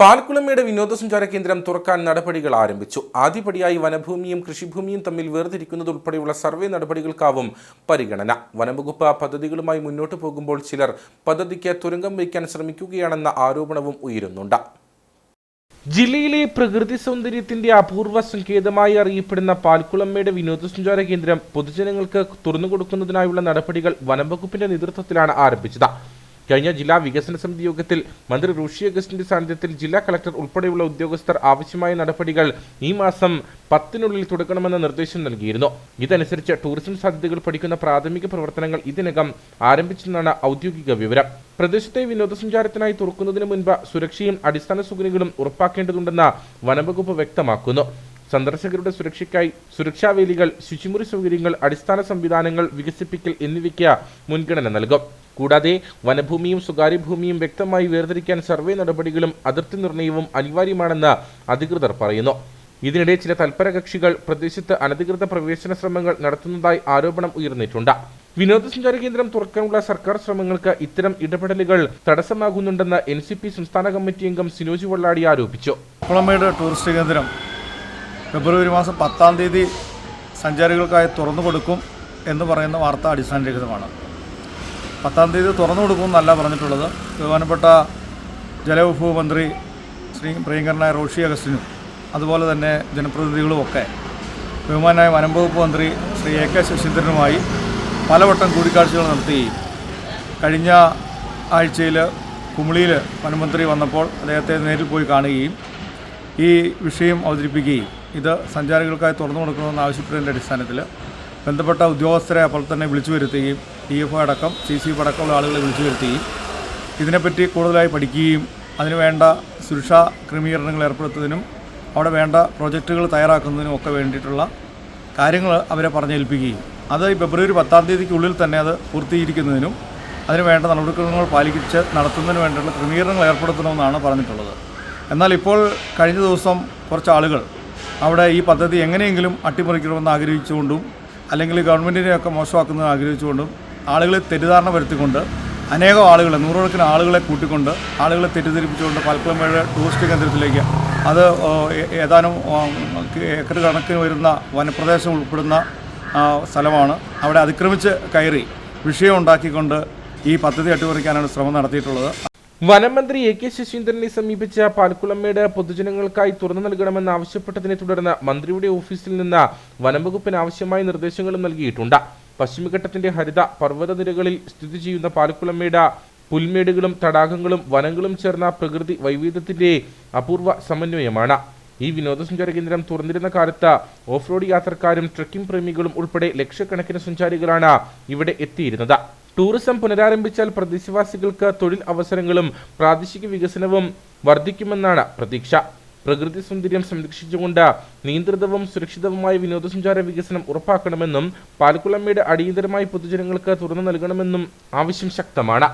പാൽക്കുളമേട് വിനോദസഞ്ചാര കേന്ദ്രം തുറക്കാൻ നടപടികൾ ആരംഭിച്ചു. ആദ്യപടിയായി വനഭൂമിയും കൃഷിഭൂമിയും തമ്മിൽ വേർതിരിക്കുന്നതുൾപ്പെടെയുള്ള സർവേ നടപടികൾക്കാവും പരിഗണന. വനംവകുപ്പ് പദ്ധതികളുമായി മുന്നോട്ടു പോകുമ്പോൾ ചിലർ പദ്ധതിക്ക് തുരങ്കം വയ്ക്കാൻ ശ്രമിക്കുകയാണെന്ന ആരോപണവും ഉയരുന്നുണ്ട്. ജില്ലയിലെ പ്രകൃതി സൗന്ദര്യത്തിന്റെ അപൂർവ സങ്കേതമായി അറിയപ്പെടുന്ന പാൽക്കുളമ്മയുടെ വിനോദസഞ്ചാര കേന്ദ്രം പൊതുജനങ്ങൾക്ക് തുറന്നുകൊടുക്കുന്നതിനായുള്ള നടപടികൾ വനംവകുപ്പിന്റെ നേതൃത്വത്തിലാണ് ആരംഭിച്ചത്. കഴിഞ്ഞ ജില്ലാ വികസന സമിതി യോഗത്തിൽ മന്ത്രി ഋഷി അഗസ്റ്റിന്റെ സാന്നിധ്യത്തിൽ ജില്ലാ കളക്ടർ ഉൾപ്പെടെയുള്ള ഉദ്യോഗസ്ഥർ ആവശ്യമായ നടപടികൾ ഈ മാസം പത്തിനുള്ളിൽ തുടക്കണമെന്ന നിർദ്ദേശം നൽകിയിരുന്നു. ഇതനുസരിച്ച് ടൂറിസം സാധ്യതകൾ പഠിക്കുന്ന പ്രാഥമിക പ്രവർത്തനങ്ങൾ ഇതിനകം ആരംഭിച്ചെന്നാണ് ഔദ്യോഗിക വിവരം. പ്രദേശത്തെ വിനോദസഞ്ചാരത്തിനായി തുറക്കുന്നതിന് മുൻപ് സുരക്ഷയും അടിസ്ഥാന സൗകര്യങ്ങളും ഉറപ്പാക്കേണ്ടതുണ്ടെന്ന് വനംവകുപ്പ് വ്യക്തമാക്കുന്നു. സന്ദർശകരുടെ സുരക്ഷയ്ക്കായി സുരക്ഷാവേലികൾ ശുചിമുറി സൗകര്യങ്ങൾ അടിസ്ഥാന സംവിധാനങ്ങൾ വികസിപ്പിക്കൽ എന്നിവയ്ക്ക് മുൻഗണന നൽകും. കൂടാതെ വനഭൂമിയും സ്വകാര്യ ഭൂമിയും വ്യക്തമായി വേർതിരിക്കാൻ സർവേ നടപടികളും അതിർത്തി നിർണയവും അനിവാര്യമാണെന്ന് അധികൃതർ പറയുന്നു. ഇതിനിടെ ചില തൽപരകക്ഷികൾ പ്രദേശത്ത് അനധികൃത പ്രവേശന ശ്രമങ്ങൾ നടത്തുന്നതായി ആരോപണം ഉയർന്നിട്ടുണ്ട്. വിനോദസഞ്ചാര കേന്ദ്രം തുറക്കാനുള്ള സർക്കാർ ശ്രമങ്ങൾക്ക് ഇത്തരം ഇടപെടലുകൾ തടസ്സമാകുന്നുണ്ടെന്ന് എൻ സി പി സംസ്ഥാന കമ്മിറ്റി അംഗം സിനോജ് വള്ളാടി ആരോപിച്ചു. കുളമേട് ടൂറിസ്റ്റ് കേന്ദ്രം ഫെബ്രുവരി മാസം പത്താം തീയതി സഞ്ചാരികൾക്കായി തുറന്നു കൊടുക്കും എന്ന് പറയുന്ന വാർത്ത അടിസ്ഥാനരഹിതമാണ്. പത്താം തീയതി തുറന്നു കൊടുക്കും എന്നല്ല പറഞ്ഞിട്ടുള്ളത്. ബഹുമാനപ്പെട്ട ജലവിഭവ മന്ത്രി ശ്രീ പ്രിയങ്കരനായ റോഷി അഗസ്റ്റിനും അതുപോലെ തന്നെ ജനപ്രതിനിധികളും ഒക്കെ ബഹുമാനായ വനംവകുപ്പ് മന്ത്രി ശ്രീ എ കെ ശശീന്ദ്രനുമായി പലവട്ടം കൂടിക്കാഴ്ചകൾ നടത്തുകയും കഴിഞ്ഞ ആഴ്ചയിൽ കുമിളിയിൽ വനമന്ത്രി വന്നപ്പോൾ അദ്ദേഹത്തെ നേരിൽ പോയി കാണുകയും ഈ വിഷയം അവതരിപ്പിക്കുകയും ഇത് സഞ്ചാരികൾക്കായി തുറന്നു കൊടുക്കണമെന്ന് ആവശ്യപ്പെട്ടതിന്റെ അടിസ്ഥാനത്തിൽ ബന്ധപ്പെട്ട ഉദ്യോഗസ്ഥരെ അപ്പോൾ തന്നെ വിളിച്ചു വരുത്തുകയും ഡി എഫ് അടക്കം സി സി എഫ് അടക്കമുള്ള ആളുകളെ വിളിച്ചു വരുത്തുകയും ഇതിനെപ്പറ്റി കൂടുതലായി പഠിക്കുകയും അതിനുവേണ്ട സുരക്ഷാ ക്രമീകരണങ്ങൾ ഏർപ്പെടുത്തുന്നതിനും അവിടെ വേണ്ട പ്രോജക്റ്റുകൾ തയ്യാറാക്കുന്നതിനും ഒക്കെ വേണ്ടിയിട്ടുള്ള കാര്യങ്ങൾ അവരെ പറഞ്ഞേൽപ്പിക്കുകയും. അത് ഈ ഫെബ്രുവരി പത്താം തീയതിക്കുള്ളിൽ തന്നെ അത് പൂർത്തീകരിക്കുന്നതിനും അതിന് വേണ്ട നടപടിക്രമങ്ങൾ പാലിച്ച് നടത്തുന്നതിന് വേണ്ടിയുള്ള ക്രമീകരണങ്ങൾ ഏർപ്പെടുത്തണമെന്നാണ് പറഞ്ഞിട്ടുള്ളത്. എന്നാൽ ഇപ്പോൾ കഴിഞ്ഞ ദിവസം കുറച്ച് ആളുകൾ അവിടെ ഈ പദ്ധതി എങ്ങനെയെങ്കിലും അട്ടിമറിക്കണമെന്ന് ആഗ്രഹിച്ചുകൊണ്ടും അല്ലെങ്കിൽ ഗവൺമെന്റിനെയൊക്കെ മോശമാക്കുന്നതിന് ആഗ്രഹിച്ചുകൊണ്ടും ആളുകളെ തെറ്റിദ്ധാരണ വരുത്തിക്കൊണ്ട് അനേകം ആളുകളെ നൂറുകണക്കിന് ആളുകളെ കൂട്ടിക്കൊണ്ട് ആളുകളെ തെറ്റിദ്ധരിപ്പിച്ചുകൊണ്ട് പാൽക്കുളമേഴ ടൂറിസ്റ്റ് കേന്ദ്രത്തിലേക്ക് അത് ഏതാനും ഏക്കർ കണക്കിന് വരുന്ന വനപ്രദേശം ഉൾപ്പെടുന്ന സ്ഥലമാണ്. അവിടെ അതിക്രമിച്ച് കയറി വിഷയം ഉണ്ടാക്കിക്കൊണ്ട് ഈ പദ്ധതി അട്ടിമറിക്കാനാണ് ശ്രമം നടത്തിയിട്ടുള്ളത്. വനമന്ത്രി എ കെ ശശീന്ദ്രനെ സമീപിച്ച പാൽക്കുളമ്മയുടെ പൊതുജനങ്ങൾക്കായി തുറന്നു നൽകണമെന്ന് ആവശ്യപ്പെട്ടതിനെ തുടർന്ന് മന്ത്രിയുടെ ഓഫീസിൽ നിന്ന് വനംവകുപ്പിന് ആവശ്യമായ നിർദ്ദേശങ്ങളും നൽകിയിട്ടുണ്ട്. പശ്ചിമഘട്ടത്തിന്റെ ഹരിത പർവതനിരകളിൽ സ്ഥിതി ചെയ്യുന്ന പാലക്കുളമേട പുൽമേടുകളും തടാകങ്ങളും വനങ്ങളും ചേർന്ന പ്രകൃതി വൈവിധ്യത്തിന്റെ അപൂർവ സമന്വയമാണ്. ഈ വിനോദസഞ്ചാര കേന്ദ്രം തുറന്നിരുന്ന കാലത്ത് ഓഫ് റോഡ് യാത്രക്കാരും ട്രക്കിംഗ് പ്രേമികളും ഉൾപ്പെടെ ലക്ഷക്കണക്കിന് സഞ്ചാരികളാണ് ഇവിടെ എത്തിയിരുന്നത്. ടൂറിസം പുനരാരംഭിച്ചാൽ പ്രദേശവാസികൾക്ക് തൊഴിൽ അവസരങ്ങളും പ്രാദേശിക വികസനവും വർദ്ധിക്കുമെന്നാണ് പ്രതീക്ഷ. പ്രകൃതി സൗന്ദര്യം സംരക്ഷിച്ചുകൊണ്ട് നിയന്ത്രിതവും സുരക്ഷിതവുമായ വിനോദസഞ്ചാര വികസനം ഉറപ്പാക്കണമെന്നും പാൽക്കുളമ്മയുടെ അടിയന്തരമായി പൊതുജനങ്ങൾക്ക് തുറന്നു നൽകണമെന്നും ആവശ്യം ശക്തമാണ്.